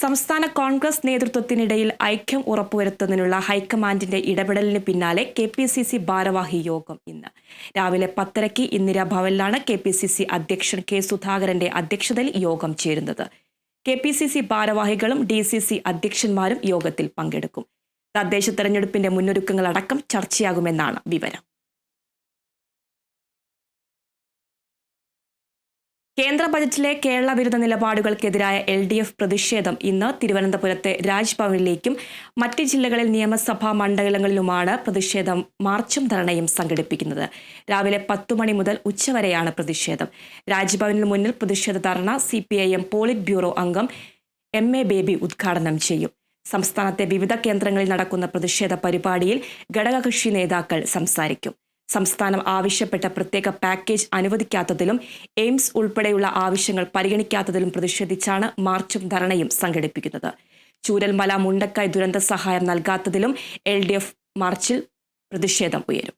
സംസ്ഥാന കോൺഗ്രസ് നേതൃത്വത്തിനിടയിൽ ഐക്യം ഉറപ്പുവരുത്തുന്നതിനുള്ള ഹൈക്കമാൻഡിന്റെ ഇടപെടലിന് പിന്നാലെ കെ പി സി സി ഭാരവാഹി യോഗം ഇന്ന്. രാവിലെ പത്തരയ്ക്ക് ഇന്ദിരാ ഭവനിലാണ് കെ പി സി സി അധ്യക്ഷൻ കെ സുധാകരന്റെ അധ്യക്ഷതയിൽ യോഗം ചേരുന്നത്. കെ പി സി സി ഭാരവാഹികളും ഡി സി സി അധ്യക്ഷന്മാരും യോഗത്തിൽ പങ്കെടുക്കും. തദ്ദേശ തെരഞ്ഞെടുപ്പിന്റെ മുന്നൊരുക്കങ്ങളടക്കം ചർച്ചയാകുമെന്നാണ് വിവരം. കേന്ദ്ര ബജറ്റിലെ കേരള വിരുദ്ധ നിലപാടുകൾക്കെതിരായ എൽ ഡി എഫ് പ്രതിഷേധം ഇന്ന് തിരുവനന്തപുരത്തെ രാജ്ഭവനിലേക്കും മറ്റ് ജില്ലകളിൽ നിയമസഭാ മണ്ഡലങ്ങളിലുമാണ് പ്രതിഷേധം മാർച്ചും ധർണയും സംഘടിപ്പിക്കുന്നത്. രാവിലെ പത്തു മണി മുതൽ ഉച്ചവരെയാണ് പ്രതിഷേധം. രാജ്ഭവനിന് മുന്നിൽ പ്രതിഷേധ ധർണ C P I M politburo അംഗം എം എ ബേബി ഉദ്ഘാടനം ചെയ്യും. സംസ്ഥാനത്തെ വിവിധ കേന്ദ്രങ്ങളിൽ നടക്കുന്ന പ്രതിഷേധ പരിപാടിയിൽ ഘടകകക്ഷി നേതാക്കൾ സംസാരിക്കും. സംസ്ഥാനം ആവശ്യപ്പെട്ട പ്രത്യേക പാക്കേജ് അനുവദിക്കാത്തതിലും എയിംസ് ഉൾപ്പെടെയുള്ള ആവശ്യങ്ങൾ പരിഗണിക്കാത്തതിലും പ്രതിഷേധിച്ചാണ് മാർച്ചും ധരണയും സംഘടിപ്പിക്കുന്നത്. ചൂരൽമല മുണ്ടക്കായ് ദുരന്ത സഹായം നൽകാത്തതിലും എൽ മാർച്ചിൽ പ്രതിഷേധം ഉയരും.